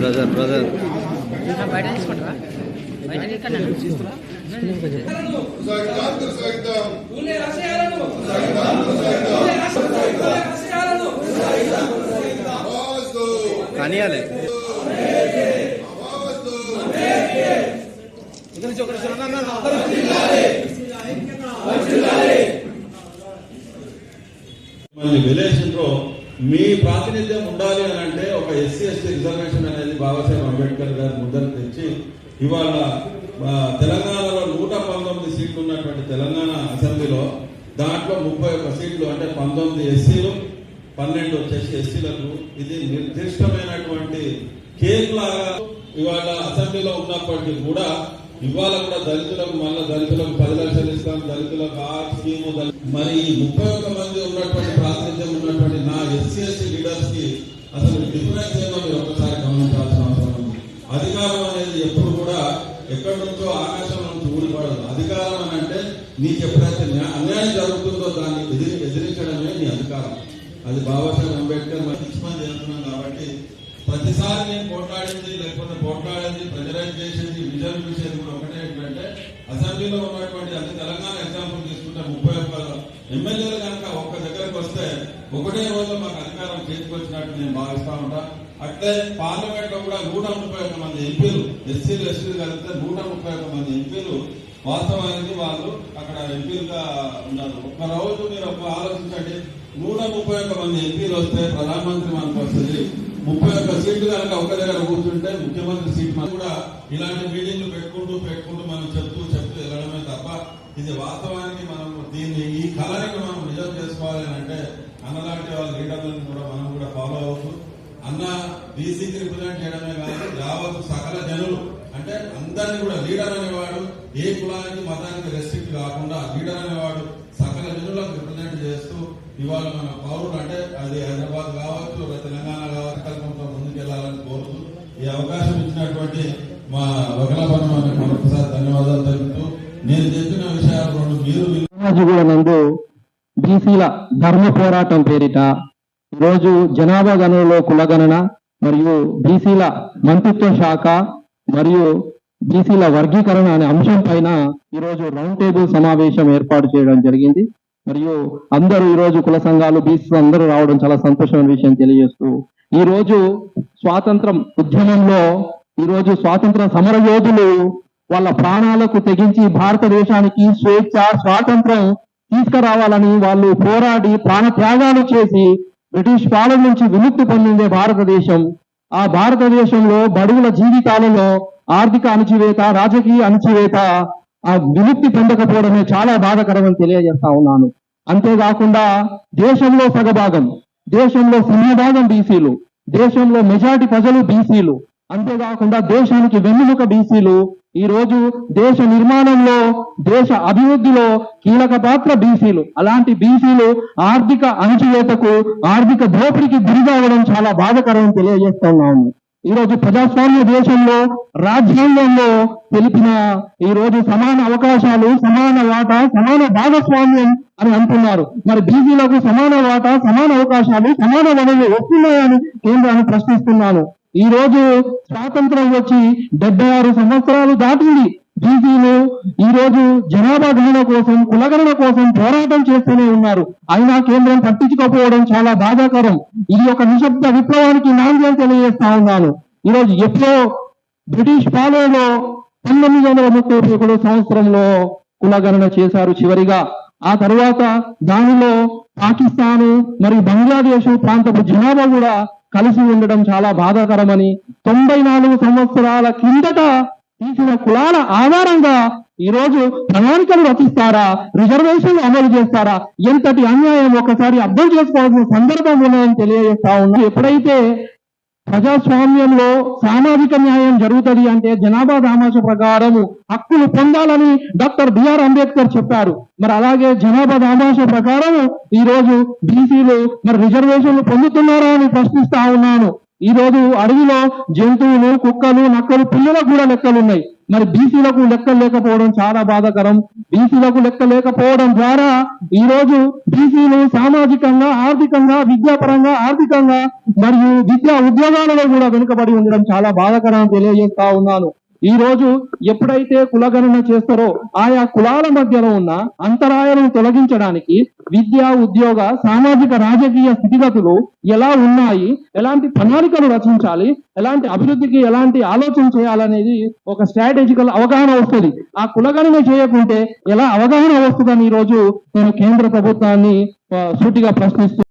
Brother brother. బయట తీసుకుంటావా బయట ఇక్కడ మీ ప్రాతినిధ్యం ఉండాలి అని అంటే ఒక ఎస్సీ ఎస్టీ రిజర్వేషన్ అనేది బాబాసాహెబ్ అంబేద్కర్ గారు ముద్ర తెచ్చి ఇవాళ తెలంగాణలో నూట పంతొమ్మిది సీట్లు ఉన్నటువంటి తెలంగాణ అసెంబ్లీలో దాంట్లో ముప్పై ఒక్క సీట్లు అంటే పంతొమ్మిది ఎస్సీలు పన్నెండు వచ్చేసి ఎస్సీలకు. ఇది నిర్దిష్టమైనటువంటి కేక్ లాగా ఇవాళ అసెంబ్లీలో ఉన్నప్పటికీ కూడా ఇవాళ కూడా దళితులకు మళ్ళీ దళితులకు పది లక్షలు ఇస్తాం దళితులకు ఆ స్కీము దళి- మరి ముప్పై ఒక్క మంది ఉన్నటువంటి నా లీడర్స్కి అసలు డిఫరెన్స్ ఏమో మీరు ఒక్కసారి గమనించాల్సిన అవసరం ఉంది. అధికారం అనేది ఎప్పుడు కూడా ఎక్కడి నుంచో ఆకాశం నుంచి ఊడిపడదు. అధికారం అని అంటే నీకు ఎప్పుడైతే అన్యాయం జరుగుతుందో దాన్ని ఎదిరి ఎదిరించడమే నీ అధికారం. అది బాబాసాహెబ్ అంబేద్కర్ మరి మంది చేస్తున్నాం కాబట్టి ప్రతిసారి నేను పోట్లాడింది లేకపోతే పోట్లాడింది ప్రజలైజ్ చేసేది విజయం చేసేది కూడా ఒకటే ఏంటంటే అసెంబ్లీలో ఉన్నటువంటి అంత తెలంగాణ ఎగ్జాంపుల్ తీసుకుంటే ముప్పై ఒక్క ఎమ్మెల్యేలు కనుక ఒక్క దగ్గరకు వస్తే ఒకటే రోజు మాకు అధికారం చేసుకొచ్చినట్టు నేను భావిస్తా ఉంటా. అట్లే పార్లమెంట్లో కూడా నూట ముప్పై ఒక్క మంది ఎంపీలు ఎస్సీలు ఎస్టీలు కలిపితే నూట ముప్పై ఒక్క మంది ఎంపీలు. వాస్తవానికి వాళ్ళు అక్కడ ఎంపీలుగా ఉన్నారు. ఒక్క రోజు మీరు ఒక ఆలోచించండి. నూట ముప్పై ఒక్క మంది ఎంపీలు వస్తే ప్రధానమంత్రి మనకు వస్తుంది. ముప్పై ఒక్క సీట్లు కనుక ఒక దగ్గర కూర్చుంటే ముఖ్యమంత్రి సీట్ మనం కూడా ఇలాంటి మీటింగ్లు పెట్టుకుంటూ పెట్టుకుంటూ మనం చెప్తూ చెప్తూ వెళ్ళడమే తప్ప ఇది వాస్తవానికి మనం దీన్ని ఈ కళని మనం నిజం చేసుకోవాలి అని అంటే అన్నలాంటి వాళ్ళ లీడర్లను కూడా మనం కూడా ఫాలో అవుతూ అన్న బీసీకి రిప్రజెంట్ చేయడమే కాదు యావత్ సకల జనులు అంటే అందరినీ కూడా లీడర్ అనేవాడు ఏ కులానికి మతానికి రెస్ట్రిక్ట్ కాకుండా లీడర్ అనేవాడు సకల జనులకు రిప్రజెంట్ చేస్తూ ఇవాళ మన పౌరులు అంటే అది హైదరాబాద్ కావచ్చు తెలంగాణ కావచ్చు కల్పంతో ముందుకెళ్ళాలని కోరుతూ ఈ అవకాశం ఇచ్చినటువంటి మా వకలపన్న అని మరొకసారి ధన్యవాదాలు తెలుపుతూ నేను చెప్పిన విషయాలు మీరు నందు బీసీల ధర్మ పోరాటం పేరిట ఈరోజు జనాభా గణనలో కులగణన మరియు బీసీల మంత్రిత్వ శాఖ మరియు బీసీల వర్గీకరణ అనే అంశం పైన ఈరోజు రౌండ్ టేబుల్ సమావేశం ఏర్పాటు చేయడం జరిగింది. మరియు అందరూ ఈరోజు కుల సంఘాలు బీసీ అందరూ రావడం చాలా సంతోషమైన విషయం తెలియజేస్తూ ఈరోజు స్వాతంత్రం ఉద్యమంలో ఈరోజు స్వాతంత్ర సమర యోధులు వాళ్ళ ప్రాణాలకు తెగించి భారతదేశానికి స్వేచ్ఛ స్వాతంత్రం తీసుకురావాలని వాళ్ళు పోరాడి ప్రాణత్యాగాలు చేసి బ్రిటిష్ పాలన నుంచి విముక్తి పొందిందే భారతదేశం. ఆ భారతదేశంలో బడుగుల జీవితాలలో ఆర్థిక అణచివేత రాజకీయ అణచివేత ఆ విముక్తి పొందకపోవడమే చాలా బాధకరమని తెలియజేస్తా ఉన్నాను. అంతేకాకుండా దేశంలో సగభాగం దేశంలో సింహభాగం బీసీలు దేశంలో మెజారిటీ ప్రజలు బీసీలు అంతేకాకుండా దేశానికి వెన్నుముక బీసీలు ఈ రోజు దేశ నిర్మాణంలో దేశ అభివృద్ధిలో కీలక పాత్ర బీసీలు. అలాంటి బీసీలు ఆర్థిక అణచివేతకు ఆర్థిక దోపిడికి గురికావడం చాలా బాధకరం తెలియజేస్తున్నాము ఈ రోజు ప్రజాస్వామ్య దేశంలో రాజ్యాంగంలో తెలిపిన ఈ రోజు సమాన అవకాశాలు సమాన వాటా సమాన భాగస్వామ్యం అని అంటున్నారు. మరి బీసీలకు సమాన వాటా సమాన అవకాశాలు సమాన వనరులు వస్తున్నాయని కేంద్రాన్ని ప్రశ్నిస్తున్నాను. ఈ రోజు స్వాతంత్రం వచ్చి డెబ్బై ఆరు సంవత్సరాలు దాటింది. బీసీలు ఈ రోజు జనాభా గణన కోసం కులగణన కోసం పోరాటం చేస్తూనే ఉన్నారు. అయినా కేంద్రం పట్టించుకోకపోవడం చాలా బాధాకరం. ఇది ఒక నిశ్శబ్ద విప్లవానికి నాంద్యం తెలియజేస్తా ఉన్నాను. ఈ రోజు ఎప్పుడో బ్రిటిష్ పాలనలో పంతొమ్మిది వందల ముప్పై ఒకటో సంవత్సరంలో కులగణన చేశారు చివరిగా. ఆ తర్వాత దానిలో పాకిస్తాన్ మరియు బంగ్లాదేశ్ ప్రాంతపు జనాభా కూడా కలిసి ఉండడం చాలా బాధాకరమని తొంభై నాలుగు సంవత్సరాల కిందట తీసిన కులాల ఆధారంగా ఈ రోజు ప్రణాళికలు రచిస్తారా? రిజర్వేషన్లు అమలు చేస్తారా? ఎంతటి అన్యాయం? ఒకసారి అర్థం చేసుకోవాల్సిన సందర్భం ఉన్నాయని తెలియజేస్తా ఉన్నా. ఎప్పుడైతే ప్రజాస్వామ్యంలో సామాజిక న్యాయం జరుగుతుంది అంటే జనాభా దామాష ప్రకారము హక్కులు పొందాలని డాక్టర్ బిఆర్ అంబేద్కర్ చెప్పారు. మరి అలాగే జనాభా దామాష ప్రకారం ఈ రోజు బీసీలు మరి రిజర్వేషన్లు పొందుతున్నారా అని ప్రశ్నిస్తా ఉన్నాను. ఈ రోజు అడవిలో జంతువులు కుక్కలు నక్కలు పిల్లలకు కూడా లెక్కలు ఉన్నాయి మరి బీసీలకు లెక్కలు లేకపోవడం చాలా బాధాకరం. బీసీలకు లెక్క లేకపోవడం ద్వారా ఈ రోజు బీసీలు సామాజికంగా ఆర్థికంగా విద్యాపరంగా ఆర్థికంగా మరియు విద్యా ఉద్యోగాలలో కూడా వెనుకబడి ఉండడం చాలా బాధాకరం తెలియజేస్తా ఉన్నాను. ఈ రోజు ఎప్పుడైతే కులగణన చేస్తారో ఆయా కులాల మధ్యలో ఉన్న అంతరాయాలను తొలగించడానికి విద్య ఉద్యోగ సామాజిక రాజకీయ స్థితిగతులు ఎలా ఉన్నాయి ఎలాంటి ప్రణాళికలు రచించాలి ఎలాంటి అభివృద్ధికి ఎలాంటి ఆలోచన చేయాలనేది ఒక స్ట్రాటజికల్ అవగాహన వస్తుంది. ఆ కులగణన చేయకుంటే ఎలా అవగాహన వస్తుందని ఈ రోజు నేను కేంద్ర ప్రభుత్వాన్ని సూటిగా ప్రశ్నిస్తూ